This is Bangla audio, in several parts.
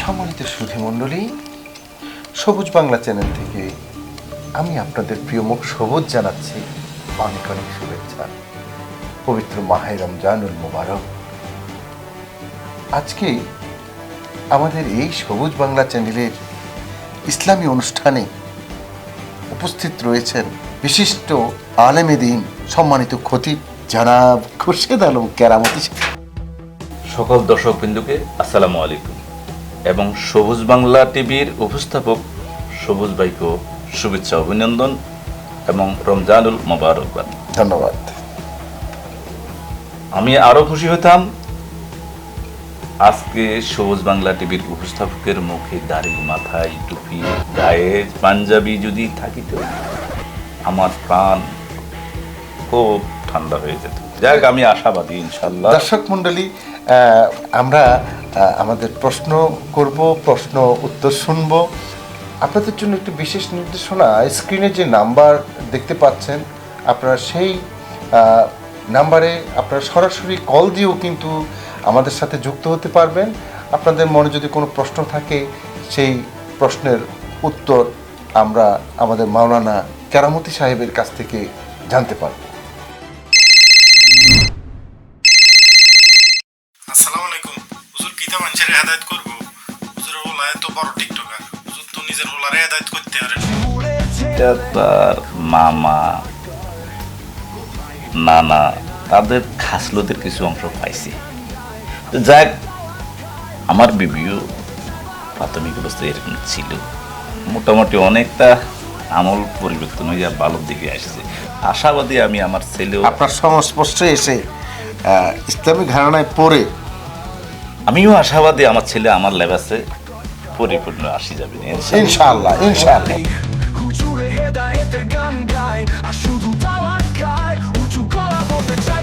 সম্মানিত সুধী মণ্ডলী, সবুজ বাংলা চ্যানেল থেকে আমি আপনাদের প্রিয় মুখ সবুজ জানাচ্ছি অনেক অনেক শুভেচ্ছা। পবিত্র মাহে রমজানুল মুবারক। আজকে আমাদের এই সবুজ বাংলা চ্যানেলের ইসলামী অনুষ্ঠানে উপস্থিত রয়েছেন বিশিষ্ট আলেমে দিন সম্মানিত খতিব জানাব খুরশেদ আলম কেরামতি সকল দর্শক বিন্দুকে আসসালামু আলাইকুম। এবং সবুজ বাংলা টিভির উপস্থাপক সবুজ ভাইকে শুভেচ্ছা অভিনন্দন এবং রমজানুল মোবারকবাদ। ধন্যবাদ। আমি আরও খুশি হতাম আজকে সবুজ বাংলা টিভির উপস্থাপকের মুখে দাড়ি মাথায় টুপি গায়ে পাঞ্জাবি যদি থাকিত আমার প্রাণ খুব ঠান্ডা হয়ে যেত। যাক আমি আশাবাদী ইনশাল্লাহ দর্শক মণ্ডলী আমরা আমাদের প্রশ্ন করব, প্রশ্ন উত্তর শুনব। আপনাদের জন্য একটি বিশেষ নির্দেশনা, স্ক্রিনে যে নাম্বার দেখতে পাচ্ছেন, আপনারা সেই নাম্বারে আপনারা সরাসরি কল দিয়েও কিন্তু আমাদের সাথে যুক্ত হতে পারবেন। আপনাদের মনে যদি কোনো প্রশ্ন থাকে, সেই প্রশ্নের উত্তর আমরা আমাদের মাওলানা কেরামতি সাহেবের কাছ থেকে জানতে পারব। এটা তার মামা নানা তাদের খাসলতের কিছু অংশ পাইছে। যাক আমার বিবিও প্রাথমিক অবস্থায় এরকম ছিল। মোটামুটি অনেকটা আমল পরিবর্তন হয়ে ভালোর দিকে আসছে। আশাবাদী আমি আমার ছেলে আপনার সংস্পর্শে এসে আহ, ইসলামী ধারণায় পড়ে। আমিও আশাবাদী আমার ছেলে আমার লেবাসে পরিপূর্ণ আসি যাবে ইনশাআল্লাহ। ইনশাআল্লাহ। শুধু উঁচু বলতে চাই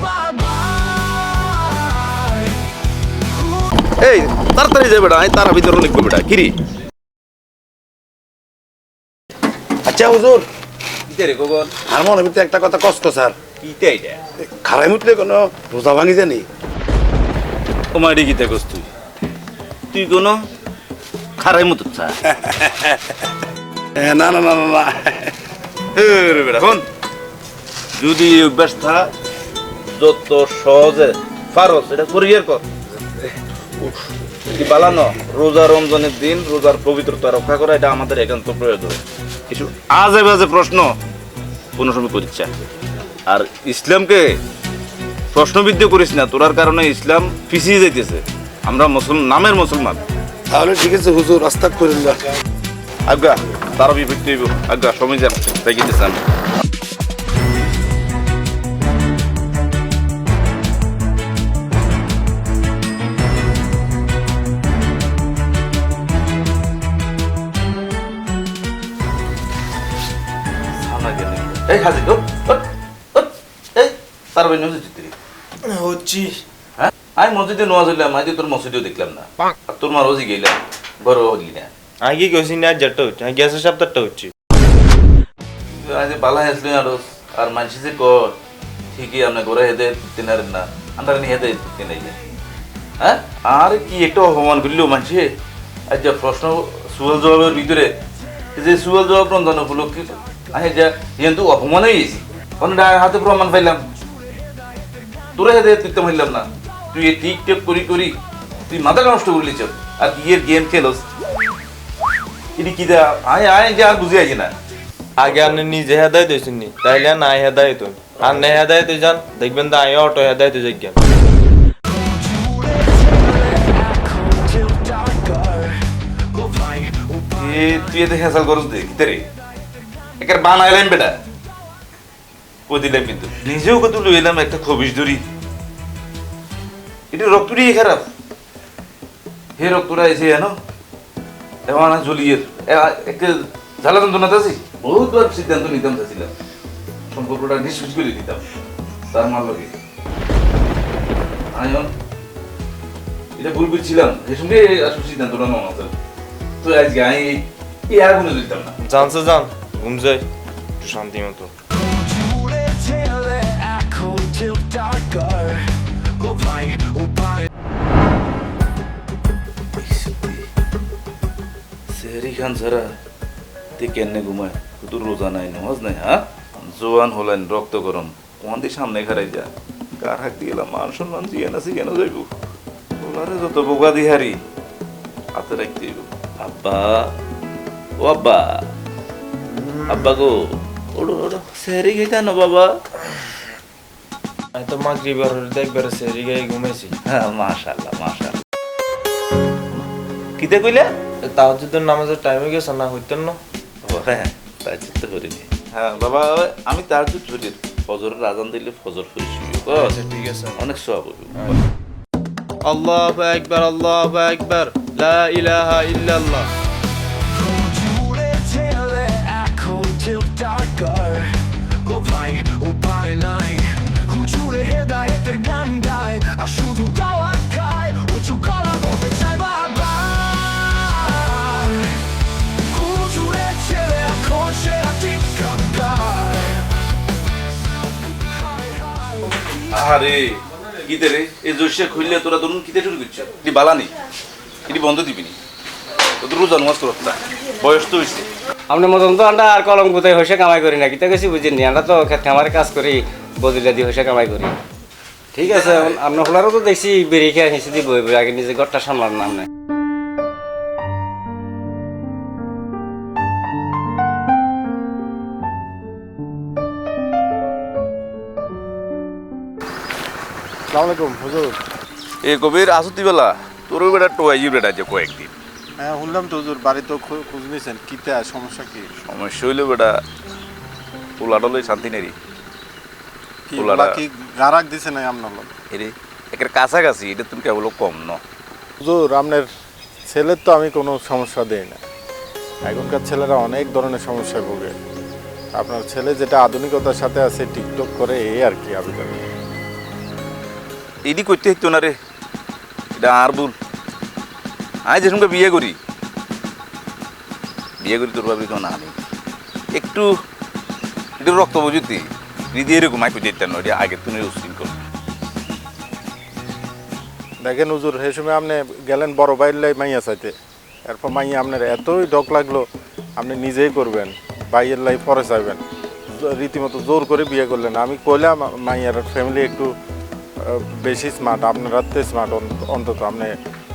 এই তাড়াতাড়ি যাবে বেটা এই তারা ভিতরে লিখব বেটা কিরি আচ্ছা হুজুর কিতে গোবর আর মনে ভিতরে একটা কথা কষ্ট স্যার কিতে এটা খারাই মুতলে কোনো রোজা ভাঙি জানি তোমার কিতে কস তুই তুই কোনো খারাই মতো চা এ, না না না না না রে বেটা শোন। যদি অভ্যাস থা যত সহজে পারো সেটা করিয়ার কর। কি পালানো রোজা রমজানের দিন রোজার পবিত্রতা রক্ষা করা এটা আমাদের একান্ত প্রয়োজন। কিছু আজে বাজে প্রশ্ন কোনো সময় করিচ্ছে আর ইসলামকে প্রশ্নবিদ্ধ করিস না তোরার কারণে ইসলাম পিছিয়ে যাইতেছে। আমরা মুসলমান নামের মুসলমান। তাহলে ঠিক আছে হুজুর আস্তাক করেন না আজ্ঞা। তারা বিভক্তি হইব আজ্ঞা সময় যান দেখিতেছে আমি এই হাজির এই তার ভাই নজর জিতে হচ্ছি হ্যাঁ আমি মসজিদে নোয়াজ হইলাম আজ তোর মসজিদেও দেখলাম না তোর মা রোজই গেলাম ঘরে হলি না আগে গেছি না জট্টা হচ্ছে। গ্যাসের সপ্তাহটা হচ্ছে। আজ বালা আসলে আর আর মানুষ যে কর ঠিকই আমরা ঘরে হেদে তিনার না আমরা নি হেদে তিনাই হ্যাঁ? আর কি একটা অপমান করল মানুষে আজ যা প্রশ্ন, সুয়াল জবাবের ভিতরে যে সুয়াল জবাব রঞ্জন উপলক্ষে আমি যা কিন্তু অপমান হয়ে গেছি। কারণ হাতে প্রমাণ পাইলাম। তোরা হেদে তুইতে না। তুই টিক টেক করি করি, তুই মাথা নষ্ট করলি চল। আর কি গেম খেলোস? এটি কি দা আয় আয় যে আর বুঝে আছি না। আগে আপনি নিজে হেদায়ত হয়েছেন নি তাইলে না হেদায়ত হন। আর না হেদায়ত যান দেখবেন তো আয় অটো যাই ভাই ও এ তুই এতে হেসাল করস দে কিতে রে? একের বানাইলাম বেটা। ও দিলাম কিন্তু? নিজেও কত লইলাম একটা খবিস ধরি। এটা রক্তটি খারাপ। হে রক্তটা এসে জানো? আর জ্বলিয়ে একটা আছি বহুতবার সিদ্ধান্ত নিতাম সম্পর্কটা নিষ্কুচ করে দিতাম। তার মার লগে। আমি এটা ভুল বুঝছিলাম। সে সঙ্গে আসলে সিদ্ধান্তটা নেওয়া তো আজকে আমি এই আর কোনো দিতাম না। জানছে যান ঘুম শান্তি মতো। খান ছাড়া তে কেনে ঘুমায়? শুধু রোজা নাই নমাজ নাই হ্যাঁ? জোয়ান হলেন রক্ত গরম কোন দিয়ে সামনে খারাই যা। কার হাক দিয়ে গেলাম মান সম্মান জিয়ান আছে কেন যাইব? ওলারে যত বোকা দিহারি হাতে রাখতে হইব। আব্বা ও আব্বা। আব্বা গো ওড়ো ওড়ো সেরি খাইতা না বাবা। আমি তো মাগরিবার দেখবার সেরি গায়ে ঘুমাইছি। হ্যাঁ মাশাল্লাহ মাশাল্লাহ কিতে কইলা? যদি নামাজের টাইমে গেছে না হইতেন না। ও হ্যাঁ তাহাজুদ তো করিনি হ্যাঁ বাবা আমি তার করি ফজরের আজান দিলে ফজর ফুল আচ্ছা ঠিক আছে। অনেক সব হবে। আল্লাহ একবার আল্লাহ একবার লা ইলাহা ইল্লাল্লাহ। আরে কিতে রে, এই জৈশে খুললে তোরা ধরুন কিতে শুরু করছ এটি বালা নেই, এটি বন্ধ দিবি নি। তোদের রোজা নমাজ না বয়স তো হয়েছে আপনার মতন তো আমরা আর কলম কোথায় হয়েছে কামাই করি না, কিতা গেছি বুঝিনি আমরা তো ক্ষেত্রে আমার কাজ করি বদলিয়া দিয়ে হয়েছে কামাই করি। ঠিক আছে আপনার হলারও তো দেখছি বেরিয়ে খেয়ে হেসে বই আগে নিজে ঘরটা সামলার নাম নাই হুজুর। এ কবির আসতি বেলা তোর বেটা টোয়াই বেটা যে কয়েকদিন। হ্যাঁ শুনলাম তো হুজুর বাড়িতে খোঁজ নিয়েছেন। কিতে সমস্যা কি? সমস্যা হইলে বেটা পোলাটলে শান্তি নেই কি ওলারা- কি গারাক দিছে না আপনার লোক এরে একের কাছাকাছি এটা তুমি কেবল কম ন। হুজুর আপনার ছেলের তো আমি কোনো সমস্যা দেই না। এখনকার ছেলেরা অনেক ধরনের সমস্যায় ভোগে। আপনার ছেলে যেটা আধুনিকতার সাথে আছে টিকটক করে এই আর কি আবিদার এডি করতে হইতো না রে। এটা আর ভুল। আমি যে বিয়ে করি। বিয়ে করি তোর ভাবি না আমি একটু একটু রক্ত বুঝতি দিদি এরকম আই করতে না, এটা আগে তুমি উশৃঙ্খল দেখেন হুজুর, সেই সময় আপনি গেলেন বড় বাইরলাই মাইয়া চাইতে। এরপর মাইয়া আপনার এতই ডক লাগল, আপনি নিজেই করবেন বাইয়ের লাই পরে চাইবেন। রীতিমতো জোর করে বিয়ে করলেন। আমি কইলাম, মাইয়ার ফ্যামিলি একটু বেশি স্মার্ট আপনারা তো স্মার্ট অন্তত আপনি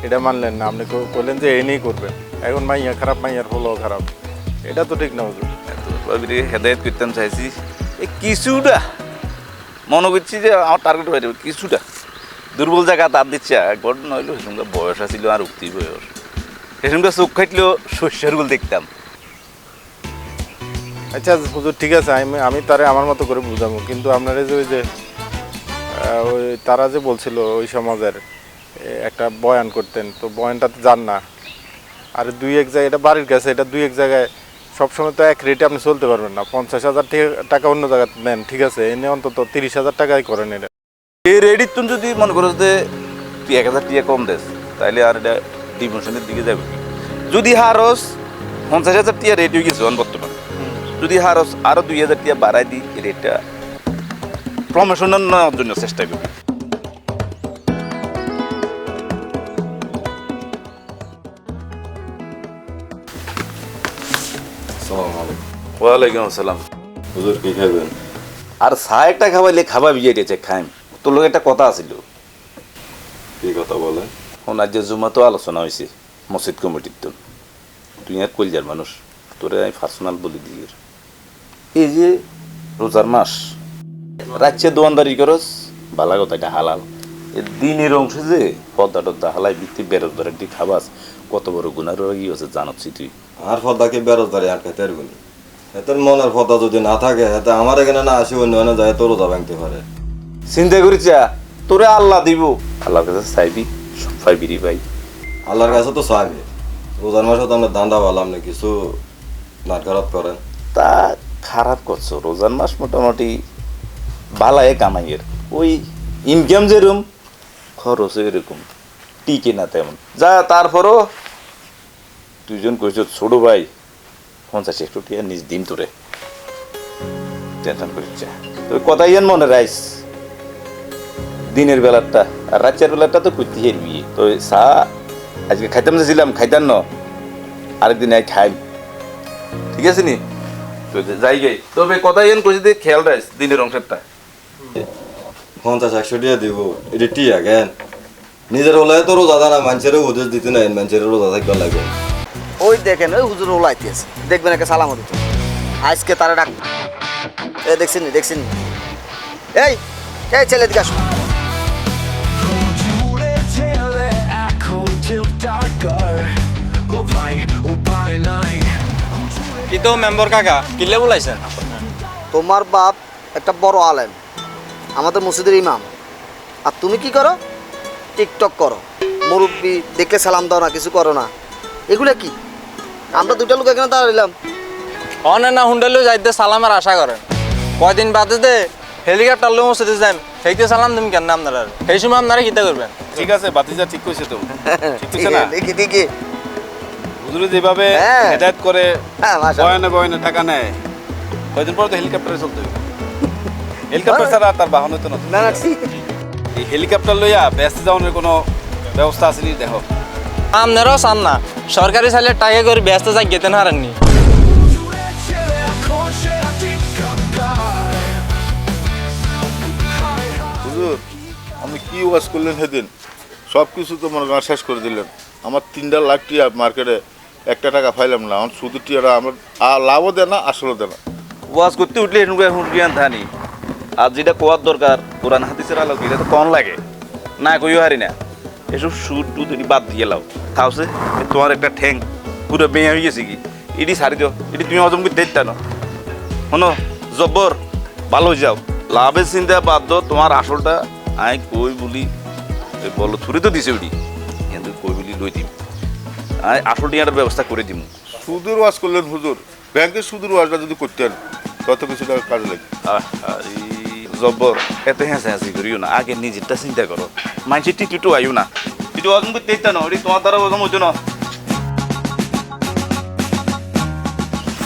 এটা মানলেন না আপনি কইলেন যে এনেই করবেন। এখন মাইয়া খারাপ মাইয়ার হলো খারাপ। এটা তো ঠিক না হুজুর। হেদায়ত করতাম চাইছি। এই কিছুটা। মনে করছি যে আমার টার্গেট হয়ে যাবে কিছুটা। দুর্বল জায়গা তার দিচ্ছে ঘটনা নইলো সেসঙ্গে বয়স আছিল আর উক্তি বয়স। সেসঙ্গে চোখ খাইলেও শস্যেরগুলো দেখতাম। আচ্ছা হুজুর ঠিক আছে আমি আমি তারে আমার মতো করে বুঝাবো কিন্তু আপনারা যে ওই যে ওই তারা যে বলছিল ওই সমাজের একটা বয়ান করতেন, তো বয়ানটাতে যান না। আর দুই এক জায়গায়, এটা বাড়ির কাছে, এটা দুই এক জায়গায়, সবসময় তো এক রেটে আপনি চলতে পারবেন না। পঞ্চাশ হাজার টাকা অন্য জায়গায় নেন, ঠিক আছে? এনে অন্তত তিরিশ হাজার টাকাই করেন এটা। এই রেডির তুন যদি মনে করো যে তুই এক হাজার টিয়া কম দেস তাহলে আর এটা ডিমোশনের দিকে যাবে যদি হারস পঞ্চাশ হাজার টিয়া রেট হয়ে গেছে বর্তমান, যদি হারস আরও দুই হাজার টিয়া বাড়াই দিই রেটটা প্রমোশনের নেওয়ার জন্য চেষ্টা করবি ওয়ালাইকুম আসসালাম। হুজুর কি খাবেন আর চা একটা খাওয়াইলে খাবা বিয়ে দিয়েছে খাইম। তোর লোক একটা কথা আছিল। কি কথা বলেন শোন আজ জুমা আলোচনা হয়েছে মসজিদ কমিটির তো। তুই আর কলজার মানুষ তোরে আমি পার্সোনাল বলে দিই এই যে রোজার মাস রাজ্যে দোয়ানদারি করস ভালা কথা এটা হালাল। এ দিনের অংশে যে পদ্মা টদ্দা হালাই ভিত্তি বেরোজগারের দিকে খাবাস কত বড় গুণার কি হচ্ছে জানাচ্ছি তুই। আর ফদাকে বেরোজগারি আর খাইতে পারবেন এতের মনের ফদা যদি না থাকে এতে আমার এখানে না আসি অন্য অন্য যায় তোর রোজা ভাঙতে পারে। চিন্তা করিস তোরে আল্লাহ দিব। আল্লাহর কাছে চাইবি সব পাইবি রে ভাই আল্লাহর কাছে তো চাইবে। রোজার মাসে তো আমরা দান্দা পালাম না কিছু নাটকারাত করেন। তা খারাপ করছ রোজার মাস মোটামুটি বালায় কামাইয়ের। ওই ইনকাম যেরকম খরচ এরকম। টিকে না তেমন। যা, তারপরও দুজন কইছ, ছোট ভাই, পঞ্চাশ একটু টিয়া নিজ দিন তোরে। টেনশন করিস ইয়ান মনে রাইস। দিনের বেলাটা আর রাতের বেলাটা তো করতে হেরবি তো সা আজকে খাইতাম যাচ্ছিলাম খাইতাম ন। আরেকদিন আই খাই ঠিক আছে নি? তো যাই গে তবে কথা এন কইছি খেয়াল রাইস, দিনের অংশেরটা। পঞ্চাশ একশো টাকা দিব। এটা টিয়া কেন নিজের হলে তো রোজা দানা মানুষেরও উপদেশ দিতে নাই মানুষের রোজা থাকবার লাগে। ওই দেখেন ওই হুজুর ওলাইতেছে দেখবেন একে সালাম দিত। আজকে তারা ডাক। এ দেখছেন নি দেখছেন এই এই ছেলে দিকে আসো। জুড়ে ছেলে এখন till darker ও ভাই উপায় নাই কি তো মেম্বার কাকা? কিলে বলাইছেন তোমার বাপ একটা বড় আলেম। আমাদের মসজিদের ইমাম। আর তুমি কি করো? টিকটক করো। মুরব্বি দেখলে সালাম দাও না কিছু করো না। এগুলো কি? আমরা দুটা লোক এখানে দাঁড়াইলাম অনে না হুন্ডালেও যাইতে সালামের আশা করেন। কয়দিন বাদে দে হেলিকপ্টার লো মসজিদে যাই সেইতে সালাম দিম কেন আপনারা? সেই সময় আপনারা কিতা করবেন। ঠিক আছে বাতিজা ঠিক কইছে তো। ঠিক কইছে না? দেখি দেখি হুজুরে যেভাবে হ্যাঁ। হেদায়েত করে হ্যাঁ মাশাআল্লাহ। বয়নে বয়নে টাকা নেয় কয়দিন পর তো হেলিকপ্টারে চলতে হবে হেলিকপ্টার ছাড়া আর তার বাহন হতো না। না না ঠিক। এই হেলিকপ্টার লইয়া ব্যস্ত কোনো ব্যবস্থা আছে নি? দেখো। আপনারাও চান না। সরকারি চাইলে টাকা করে ব্যস্ত যাই গেতেন হারেননি। হুজুর আমি কি ওয়াজ করলেন সেদিন? সব কিছু তো মনে করেন শেষ করে দিলেন। আমার তিনটা লাখ টিয়া মার্কেটে একটা টাকা পাইলাম না। আমার শুধু টিয়ারা আমার লাভও দেয় না আসলও দেয় না। ওয়াজ করতে উঠলে জ্ঞান থানি আর যেটা কোয়ার দরকার কোরআন হাদিসের আলোক এটা তো কম লাগে। না কইও হারি না। এসব সুর টুত এটি বাদ দিয়ে লাও। থাকছে তোমার একটা ঠ্যাং। পুরো বেঁয়ে হয়ে গেছে কি? এটি সারি দিও। এটি তুমি হজম করতে দিতে না। শোনো জব্বর ভালো হয়ে যাও। লাভের চিন্তা বাদ দাও তোমার আসলটা আই কই বলি। বলো থুরি তো দিছে ওটি কিন্তু কই বলি লই দিম। আই আসল টিয়ার ব্যবস্থা করে দিম। সুদূর ওয়াজ করলেন হুজুর। ব্যাংকের সুদূর ওয়াজটা যদি করতেন তত কিছু টাকা কাজে লাগে জব্বর এত হ্যাঁসে হ্যাঁসি করিও না, আগে নিজেরটা চিন্তা করো। মানুষের টিটু আইও না। টিটু হজম করতে না ওটি তোমার দ্বারা হজম হইতো না।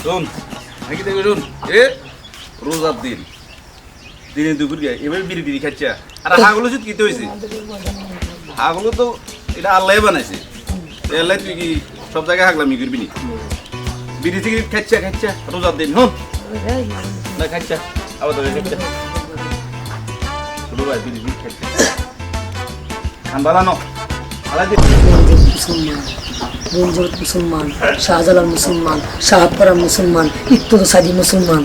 শোন নাকি দেখো শুন, এ, রোজার দিন। দিনে দুপুর গায়ে এবার বিড়ি বিড়ি খাচ্ছা আর হাগুলো যদি কিতে হয়েছে হাগুলো তো এটা আল্লাহ বানাইছে। আল্লাহ, তুই কি সব জায়গায় হাগলামি করবি নি? বিড়ি সিগারেট খাচ্ছা খাচ্ছা রোজার দিন হন না খাচ্ছা আবার খাচ্ছা খাচ্ছা খান বালানো আলাদা মুসলমান রঞ্জত মুসলমান শাহজালাল মুসলমান শাহপারা মুসলমান ইত্যাদি সাদি মুসলমান।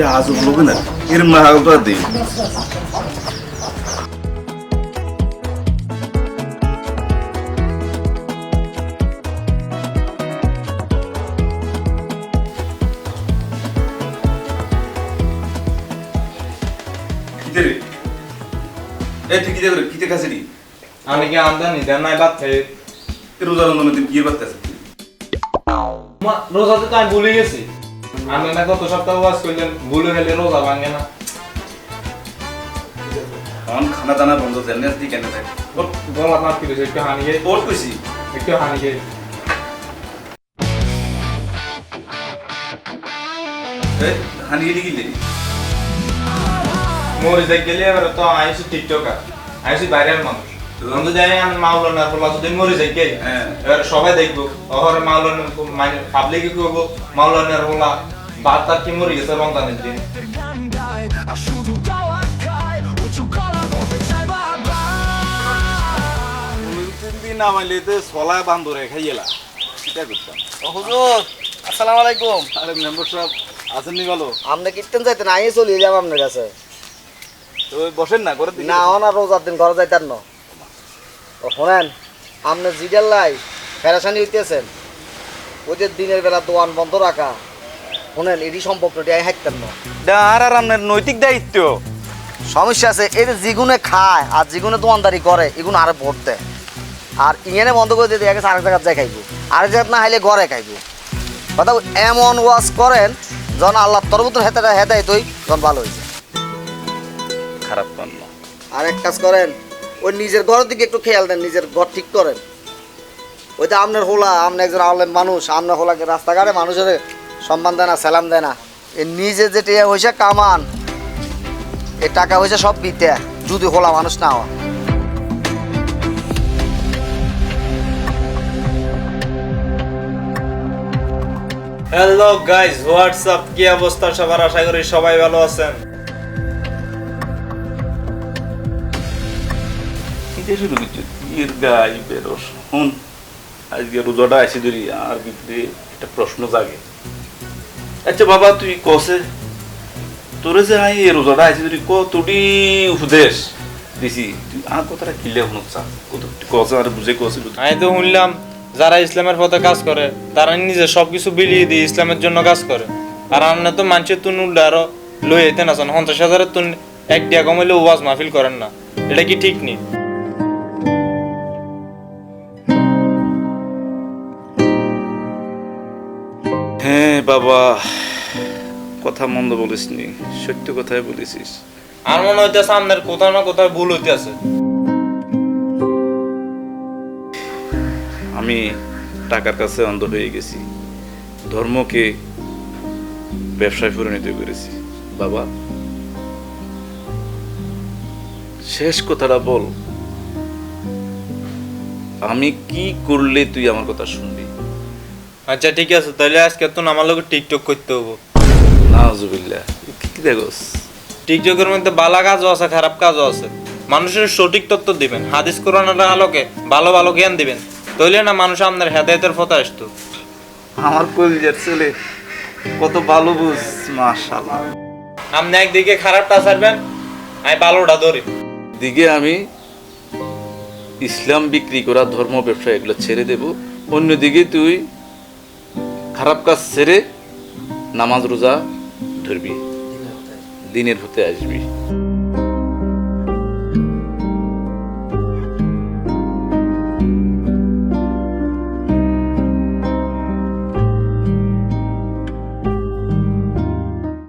Ya azul lu bener. Irma hal Eh, kita deh, kita kasih di. আমি কি আমদানি দেন নাই বাদ থেকে Terus orang nonton dia batas. রোজাতে তো আমি ভুলে গেছি। আমি না গত সপ্তাহ ওয়াজ করলেন ভুলে গেলে রোজা ভাঙে না। কারণ খানা দানা বন্ধ জানে তুই কেন থাকে? ওর গলা মার কি একটু হানি গে ওর কইছি। একটু হানি গে হানি গেলি গিলি মরে যাই গেলে এবার তো আইসি টিকটকার আইসি বাইরের মানুষ আমি যাই আমি মাওলানার বলা যদি মরে যাই গে হ্যাঁ। এবার সবাই দেখব। ওহর মাওলানার মানে পাবলিকে করব মাওলানার বলা বাদ তার কি মরে গেছে রমজানের দিন গান্ডায় আর শুধু গাওয়া খায় উঁচু গলা বলতে চাই বাবা তিন দিন নামাইলে তো ছলায় বান্ধরে খাইয়েলা কিটা করতাম হুজুর আসসালামু আলাইকুম। আরে মেম্বার সাহেব আসেননি ভালো আপনি কীর্তন যাইতেন আইয়ে চলিয়ে যাব আপনার কাছে। বসেন না করে না না রোজার দিন ঘরে যাইতেন না। শোনেন আপনি জিডার লাই ফেরাসানি হইতেছেন। ওই যে দিনের বেলা দোয়ান বন্ধ রাখা। শোনেন এটি সম্ভব নয় আই হাঁটতেন না। আর আর আপনার নৈতিক দায়িত্ব। সমস্যা আছে এই যে যেগুনে খায় আর যেগুনে দোয়ানদারি করে এগুলো আরে পড়তে আর ইংনে বন্ধ করে দিয়ে গেছে আরেক জায়গায় যাই খাইব। আরেক জায়গায় না খাইলে ঘরে খাইব। কথা এমন ওয়াশ করেন যখন আল্লাহ তরবুতর হেতে হেদায় তুই যখন ভালো হয়েছে খারাপ পণ্য আর এক কাজ করেন ওই নিজের ঘরের দিকে একটু খেয়াল দেন নিজের ঘর ঠিক করেন। ওই তো আপনার হোলা আপনি একজন আলেম মানুষ আপনার হোলাকে রাস্তাঘাটে মানুষের সম্মান দেয় না সালাম দেয় না। এ নিজে যেটা হয়েছে কামান এ টাকা হয়েছে সব বিতে যদি হোলা মানুষ না হয়। হ্যালো গাইজ হোয়াটসঅ্যাপ কি অবস্থা সবার? আশা করি সবাই ভালো আছেন। বেরোস হুন আজকে রোজাটা ধরি, আর ভিতরে একটা প্রশ্ন জাগে। আচ্ছা বাবা, তুই কসে? যে আই রোজাটা ধরি উপদেশ দিছি? তুই আর কথাটা কিলে শুনুক চা, কত কসে আর বুঝে কসে আমি তো শুনলাম, যারা ইসলামের পথে কাজ করে, তারা নিজে সবকিছু বিলিয়ে দিয়ে ইসলামের জন্য কাজ করে। আর আপনি তো মানুষের তুন উল্টা আরও লই যেতে না পঞ্চাশ হাজারের তুন এক ডিয়া কমাইলে ওয়াজ মাহফিল করেন না। এটা কি ঠিক নেই বাবা কথা মন্দ বলিসনি সত্য কথাই বলেছিস আর মনে হইতেছে আপনার কোথাও না কোথাও ভুল হইতেছে। আমি টাকার কাছে অন্ধ হয়ে গেছি। ধর্মকে ব্যবসায় পরিণত করেছি। বাবা শেষ কথাটা বল আমি কি করলে তুই আমার কথা শুনবি? আচ্ছা ঠিক আছে তাহলে আজকে তো আমার লোক টিকটক করতে হব। কি দেখোস? টিকটকের মধ্যে বালা কাজও আছে খারাপ কাজও আছে। মানুষের সঠিক তথ্য দিবেন হাদিস কোরআনের আলোকে ভালো ভালো জ্ঞান দিবেন। তাইলে না মানুষ আপনার হেদায়তের পথে আসতো। আমার কলিজার ছেলে কত ভালো বুঝ মাশাআল্লাহ। আপনি একদিকে খারাপটা ছাড়বেন আমি ভালোটা ধরি। দিকে আমি ইসলাম বিক্রি করা ধর্ম ব্যবসা এগুলো ছেড়ে দেব। অন্যদিকে তুই খারাপ কাজ ছেড়ে নামাজ রোজা ধরবি। দিনের হতে আসবি।